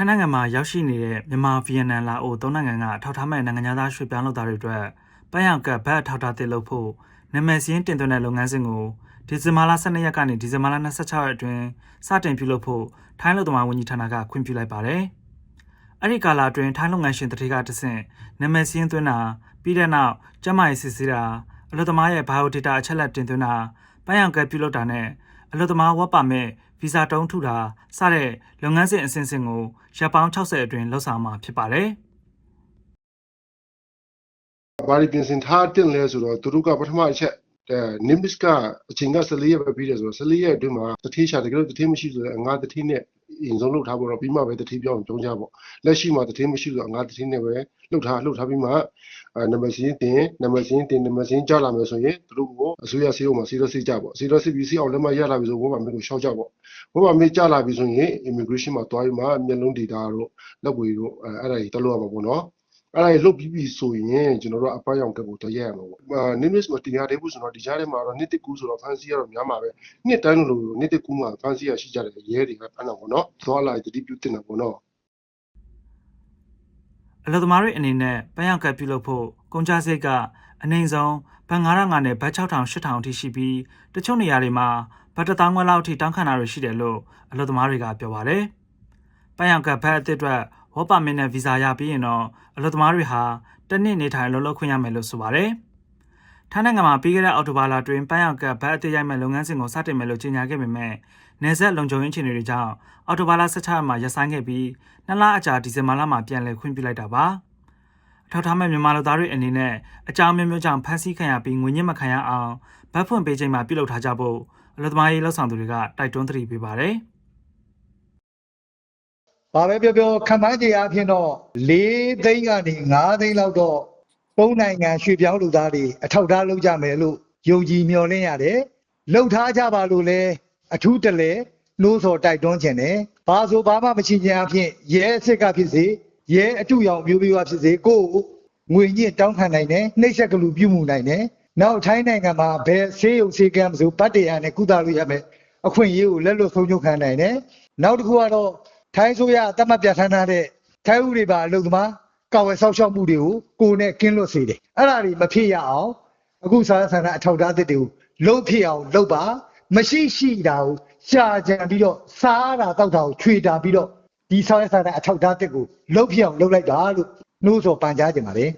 ထိုင်းနိုင်ငံမှာရောက်ရှိနေတဲ့မြန်မာဗီယက်နမ်လာအိုသုံးနိုင်ငံကအထောက်ထားမဲ့နိုင်ငံသားရွှေ့ပြောင်းလုပ်သားတွေအတွက်ပန်းရောက်ကဘတ်အထောက်ထားတစ်လုပ်ဖို့နာမည်စရင်းတင်သွင်းတဲ့လုပ်ငန်းစဉ်ကိုဒီဇင်ဘာလ12ရက်ကနေဒီဇင်ဘာလ26ရက်အတွင်းစတင်ပြုလုပ်ဖို့ထိုင်းလူ့သမားဝန်ကြီးဌာနကခွင့်ပြုလိုက်ပါတယ်။အဲ့ဒီကာလအတွင်းထိုင်းလုပ်ငန်းရှင်တတိကတဆင့်နာမည်စရင်းသွင်းတာပြီးတဲ့နောက်ကျန်းမာရေးစစ်ဆေးတာအလုပ်သမားရဲ့ biodata အချက်လက်တင်သွင်းတာပန်းရောက်ကပြုလုပ်တာနဲ့ အလုပ်သမားဝက်ပါမစ်ဗီဇာတုံးထုတာစတဲ့လုပ်ငန်းစဉ်အစဉ်စဉ်ကိုရပ်ပေါင်း60အတွင်းလှုပ်ဆောင်မှာဖြစ်ပါတယ်။ဘာတွေပြင်ဆင်ထားတင်လဲဆိုတော့သူတို့ကပထမအချက်အဲ nimbus ကအချိန်က14ရက်ပဲပြီးတယ်ဆိုတော့14ရက်အတွင်းမှာတတိချာတကယ်လို့တတိမရှိဆိုတော့ငါတတိနဲ့အ ရင်ဆုံးလှုပ်ထားဖို့တော့ပြီးမှပဲတတိပြောင်းကြုံကြပေါ့လက်ရှိမှာတတိမရှိဆိုတော့ငါတတိနဲ့ပဲလှုပ်ထားလှုပ်ထားပြီးမှအဲနံပါတ်စင်းတင်နံပါတ်စင်းတင်နံပါတ်စင်းကြားလာမယ်ဆိုရင်သူတို့ကိုအစိုးရစီအိုမှာစီရောစီကြပေါ့စီရောစီပြီးစီအောင်လက်မှတ်ရလာပြီဆိုဘောပါမျိုးကိုရှောက်ကြပေါ့ဘောပါမျိုးကြားလာပြီဆိုရင် immigration မှာတွားပြီးမှမျက်လုံး data တို့လက်ပွေတို့အဲအဲ့ဒါကြီးတက်လို့ရမှာပေါ့နော် အဲ့ဒါလုတ်ပြီးပြီဆိုရင်ကျွန်တော်တို့အပိုင်းအောင်ကပ်ကိုတရက်ရမှာပေါ့အာနင်းနစ်မတင်ရသေးဘူးဆိုတော့ဒီကြားထဲမှာတော့နှစ်တကူဆိုတော့ဖန်စီရတော့များမှာပဲနှစ်တိုင်းလို့နှစ်တကူမှာဖန်စီရရှိကြတယ်ရဲတွေကဖမ်းတော့ပေါ့နော်သွားလာတတိပြုတင်တာပေါ့နော်အလုပ်သမားတွေအနေနဲ့ပန်းရောက်ကပ်ပြုလုပ်ဖို့ကုန်ကျစရိတ်ကအနည်းဆုံးဘတ်900နဲ့ဘတ်6000 8000အထိရှိပြီးတချို့နေရာတွေမှာဘတ်1000ခွဲလောက်အထိတောင်းခံတာတွေရှိတယ်လို့အလုပ်သမားတွေကပြောပါတယ်။ပန်းရောက်ကပ်ဘတ်အသစ်အတွက် ဝေါ်ပါမစ်နဲ့ဗီဇာရပြီးရင်တော့အလုပ်သမားတွေဟာတစ်နှစ်နေထိုင်အလုပ်လုပ်ခွင့်ရမယ်လို့ဆိုပါတယ်။ထိုင်းနိုင်ငံမှာပြီးခဲ့တဲ့အောက်တိုဘာလအတွင်းပန်းရောက်ကပ်ဘတ်အသစ်ရိုက်မဲ့လုပ်ငန်းစဉ်ကိုစတင်မယ်လို့ကြေညာခဲ့ပေမဲ့နေဆက်လုံခြုံရေးအခြေအနေတွေကြောင့်အော်တိုဘာလ16ရက်မှာရပ်ဆိုင်းခဲ့ပြီးနှစ်လအကြာဒီဇင်ဘာလမှာပြန်လည်ခွင့်ပြုလိုက်တာပါအထောက်ထားမဲ့မြန်မာလူသားတွေအနေနဲ့အကြောင်းမျိုးမျိုးကြောင့်ဖမ်းဆီးခံရပြီးငွေညစ်မခံရအောင်ဗတ်ဖွင့်ပေးချိန်မှာပြုလုပ်ထားကြဖို့အလုပ်သမားရေးလှုပ်ဆောင်သူတွေကတိုက်တွန်းသတိပေးပါတယ်။ ဘာပဲပြောပြောခံမှန်းကြအဖြစ်တော့၄သိန်းကနေ၅သိန်းလောက်တော့ပုံနိုင်ငံရွှေပြောင်းလူသားတွေအထောက်ထားလုပ်ကြမယ်လို့ယုံကြည်မျှော်လင့်ရတယ်။လှုပ်ထားကြပါလို့လဲအထူးတလဲနှိုးဆော်တိုက်တွန်းခြင်းတယ်။ဘာဆိုဘာမှမရှိခြင်းအဖြစ်ရဲအစ်စ်ကဖြစ်စေရဲအတူရောင်မျိုးမျိုးကဖြစ်စေကိုယ်ငွေညစ်တောင်းခံနိုင်တယ်နှိမ့်ဆက်ကလူပြုမှုနိုင်တယ်။နောက်ထိုင်းနိုင်ငံမှာဘယ်ဆေးရုံဆေးကမ်းမဆိုဗတ်တရားနဲ့ကုသလို့ရမယ်အခွင့်အရေးကိုလက်လွတ်ဆုံးချုပ်ခံနိုင်တယ်။နောက်တစ်ခုကတော့ ထိုင်းဆိုရအသက်မပြဋ္ဌာန်းထားတဲ့ထိုင်းဥပဒေပါအလုပ်သမားကာဝယ်ဆောက်ရှောက်မှုတွေကိုကိုယ်နဲ့ကင်းလွတ်စေတယ်အဲ့ဒါတွေမဖြစ်ရအောင်အခုစာဆန္ဒအထောက်အထားသစ်တွေကိုလုံးဖြစ်အောင်လုပ်ပါမရှိရှိတာကိုရှာကြံပြီးတော့စားတာတောက်တာကိုခြွေတာပြီးတော့ဒီစာဆန္ဒအထောက်အထားသစ်ကိုလုံးဖြစ်အောင်လုပ်လိုက်တာလို့နှိုးဆော်ပန်ကြားကြပါတယ်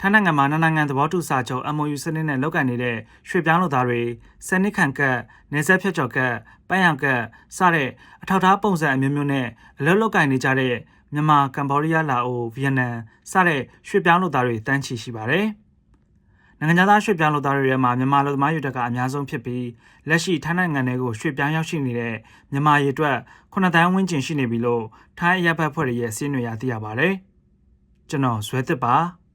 ထိုင်းနိုင်ငံမှာနှစ်နိုင်ငံသဘောတူစာချုပ် MOU စနစ်နဲ့လုပ်ကိုင်နေတဲ့ရွှေ့ပြောင်းလုပ်သားတွေစနစ်ခံကတ်နေဆက်ဖြတ်ကျော်ကတ်ပန်းရောင်ကတ်စတဲ့အထောက်အထားပုံစံအမျိုးမျိုးနဲ့အလုပ်လုပ်ကိုင်နေကြတဲ့မြန်မာကမ္ဘောဒီးယားလာအိုဗီယက်နမ်စတဲ့ရွှေ့ပြောင်းလုပ်သားတွေတန်းချီရှိပါတယ်။နိုင်ငံသားရွှေ့ပြောင်းလုပ်သားတွေထဲမှာမြန်မာလူသမားယူတက်ကအများဆုံးဖြစ်ပြီးလက်ရှိထိုင်းနိုင်ငံတွေကိုရွှေ့ပြောင်းရောက်ရှိနေတဲ့မြန်မာရေအတွက်9တန်းဝန်းကျင်ရှိနေပြီလို့ထိုင်းအရပ်ဘက်ဖွဲ့တွေရဲ့စီးနွေရသိရပါတယ်။ကျွန်တော်ဇွဲသစ်ပါ။